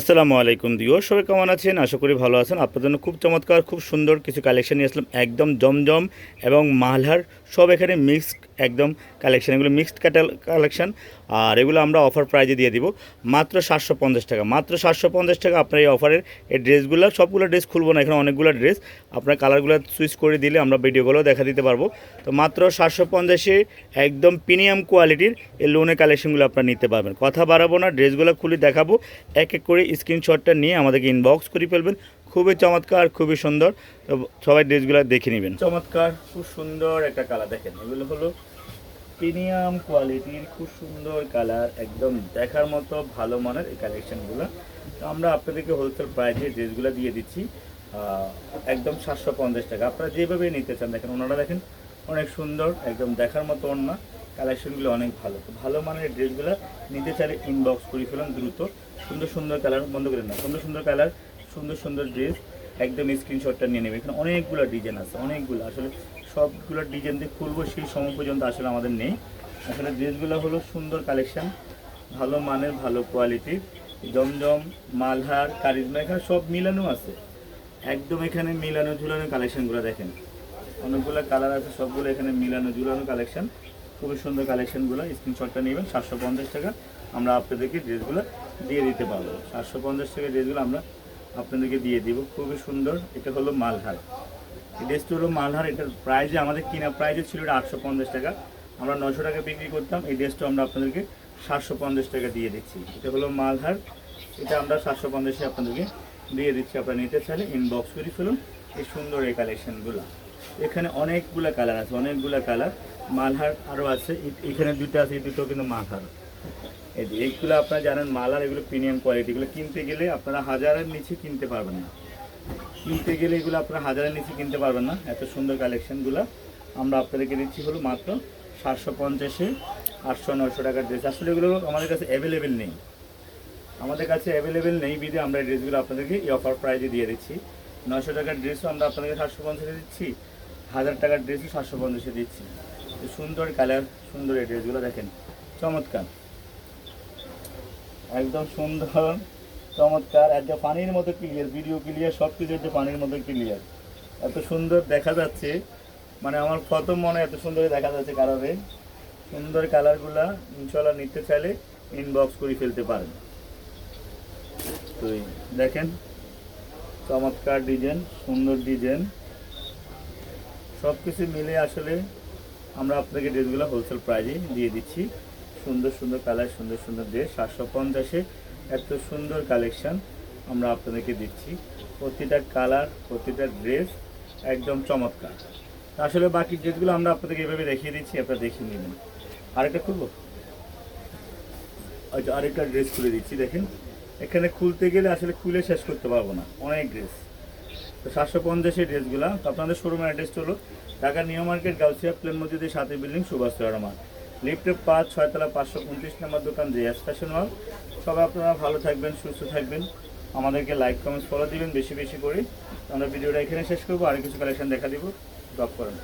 আসসালামু আলাইকুম দিও সবাই কেমন আছেন? আশা করি ভালো আছেন। আপনার জন্য খুব চমৎকার, খুব সুন্দর কিছু কালেকশন নিয়ে আসলাম। একদম জমজম এবং মালহার, সব এখানে মিক্সড একদম কালেকশন এগুলো মিক্সড কালেকশন আর এগুলো আমরা অফার প্রাইজে দিয়ে দিব। মাত্র সাতশো পঞ্চাশ টাকা। মাত্র সাতশো পঞ্চাশ টাকা আপনার এই অফারের এই ড্রেসগুলো সবগুলো ড্রেস খুলবো না, এখানে অনেকগুলো ড্রেস আপনার কালারগুলো সুইচ করে দিলে আমরা ভিডিওগুলো দেখা দিতে পারব। তো মাত্র সাতশো পঞ্চাশে একদম প্রিমিয়াম কোয়ালিটির এই লোনের কালেকশনগুলো আপনারা নিতে পারবেন। কথা বাড়াবো না ড্রেসগুলো খুলে দেখাবো। এক এক করে স্ক্রিনশটটা নিয়ে আমাদেরকে ইনবক্স করে ফেলবেন। খুবই চমৎকার, খুবই সুন্দর। তো সবাই ড্রেসগুলো দেখে নেবেন। চমৎকার, খুব সুন্দর একটা কালার দেখেন। এগুলো হলো প্রিমিয়াম কোয়ালিটির খুব সুন্দর কালার একদম দেখার মতো ভালো মানের এই কালেকশনগুলো তো আমরা আপনাদেরকে হোলসেল প্রাইসে ড্রেসগুলো দিয়ে দিচ্ছি। একদম সাতশো পঞ্চাশ টাকা। আপনারা যেভাবে নিতে চান, দেখেন ওনারা দেখেন অনেক সুন্দর, একদম দেখার মতো ওনা কালেকশনগুলো অনেক ভালো। তো ভালো মানের ড্রেসগুলো নিতে চাইলে ইনবক্স করে ফেলুন দ্রুত। সুন্দর সুন্দর কালার বন্ধ করে না সুন্দর সুন্দর কালার সুন্দর সুন্দর ড্রেস একদম স্ক্রিনশটটা নিয়ে নেবে। এখানে অনেকগুলো ডিজাইন আছে, অনেকগুলো। আসলে সবগুলো ডিজাইন দিয়ে খুলবো সেই সময় পর্যন্ত আসলে আমাদের নেই। আসলে ড্রেসগুলো হলো সুন্দর কালেকশান ভালো মানের, ভালো কোয়ালিটির জমজম, মালহার, কারিজমা, এখানে সব মিলানো আছে। একদম এখানে মিলানো ঝুলানো কালেকশনগুলো দেখেন। অনেকগুলো কালার আছে, সবগুলো এখানে মিলানো ঝুলানো কালেকশান খুবই সুন্দর কালেকশনগুলো স্ক্রিনশটটা নেবেন, সাতশো পঞ্চাশ টাকা। আমরা আপনাদেরকে ড্রেসগুলো দিয়ে দিতে পারব। সাতশো পঞ্চাশ টাকা ড্রেসগুলো আমরা আপনাদেরকে দিয়ে দিব। খুবই সুন্দর। এটা হলো মালহার। এই ড্রেসটা হলো মালহার। এটার প্রাইজে আমাদের কিনা প্রাইজে ছিল এটা আটশো পঞ্চাশ টাকা। আমরা নশো টাকা বিক্রি করতাম। এই ড্রেসটা আমরা আপনাদেরকে সাতশো পঞ্চাশ টাকা দিয়ে দিচ্ছি। এটা হলো মালহার। এটা আমরা সাতশো পঞ্চাশে আপনাদেরকে দিয়ে দিচ্ছি। আপনারা নিতে চাইলে ইনবক্স করে ফেলুন এই সুন্দর এই কালেকশানগুলো এখানে অনেকগুলো কালার আছে, অনেকগুলো কালার মালহার আরও আছে। এখানে দুটো আছে, এই দুটো কিন্তু মালহার। এইগুলো আপনারা জানেন, মালার এগুলো প্রিমিয়াম কোয়ালিটি এগুলো কিনতে গেলে আপনারা হাজারের নিচে কিনতে পারবেন না। কিনতে গেলে এগুলো আপনারা হাজারের নিচে কিনতে পারবেন না। এত সুন্দর কালেকশনগুলো আমরা আপনাদেরকে দিচ্ছি হলো মাত্র সাতশো পঞ্চাশে আটশো নশো টাকার ড্রেস আসলে এগুলো আমাদের কাছে অ্যাভেলেবেল নেই। আমাদের কাছে অ্যাভেলেবেল নেই বিধে আমরা এই ড্রেসগুলো আপনাদেরকে এই অফার প্রাইজে দিয়ে দিচ্ছি। নশো টাকার ড্রেসও আমরা আপনাদেরকে সাতশো পঞ্চাশে দিচ্ছি। হাজার টাকার ড্রেসও সাতশো পঞ্চাশে দিচ্ছি। সুন্দর কালার সুন্দর এই ড্রেসগুলো দেখেন। চমৎকার। একদম সুন্দর, চমৎকার একদম পানির মতো ক্লিয়ার ভিডিও ক্লিয়ার সব কিছু হচ্ছে পানির মতো ক্লিয়ার এত সুন্দর দেখা যাচ্ছে মানে আমার প্রথম মনে এত সুন্দর দেখা যাচ্ছে কালারে। সুন্দর কালারগুলা ইনশাল্লাহ নিতে চাইলে ইনবক্স করে ফেলতে পারেন। তো দেখেন, চমৎকার ডিজাইন সুন্দর ডিজাইন সব কিছু মিলে আসলে আমরা আপনাকে ড্রেসগুলো হোলসেল প্রাইজে দিয়ে দিচ্ছি। সুন্দর সুন্দর কালার সুন্দর সুন্দর ড্রেস সাতশো পঞ্চাশে এত সুন্দর কালেকশন আমরা আপনাদেরকে দিচ্ছি। প্রতিটা কালার প্রতিটা ড্রেস একদম চমৎকার। আসলে বাকি ড্রেসগুলো আমরা আপনাদেরকে এভাবে দেখিয়ে দিচ্ছি, আপনারা দেখিয়ে নেবেন। আরেকটা খুলবো? আচ্ছা আরেকটা ড্রেস খুলে দিচ্ছি, দেখেন। এখানে খুলতে গেলে আসলে খুলে শেষ করতে পারব না। অনেক ড্রেস তো সাতশো পঞ্চাশের ড্রেসগুলো আপনাদের শোরুমের অ্যাড্রেসটা হলো ঢাকা নিউ মার্কেট, গাউসিয়া, প্লেন মসজিদের সাথে বিল্ডিং সুভাষ রহমান লিফটে পাঁচ ছয়তলা পাঁচশো উনত্রিশ নম্বর দোকান জিয়াস স্টেশন হল সবাই আপনারা ভালো থাকবেন, সুস্থ থাকবেন। আমাদেরকে লাইক কমেন্টস ফলো দিবেন, বেশি বেশি করে। আমরা ভিডিওটা এখানে শেষ করব আর কিছু কালেকশন দেখা দিব। ড্রপ করেন।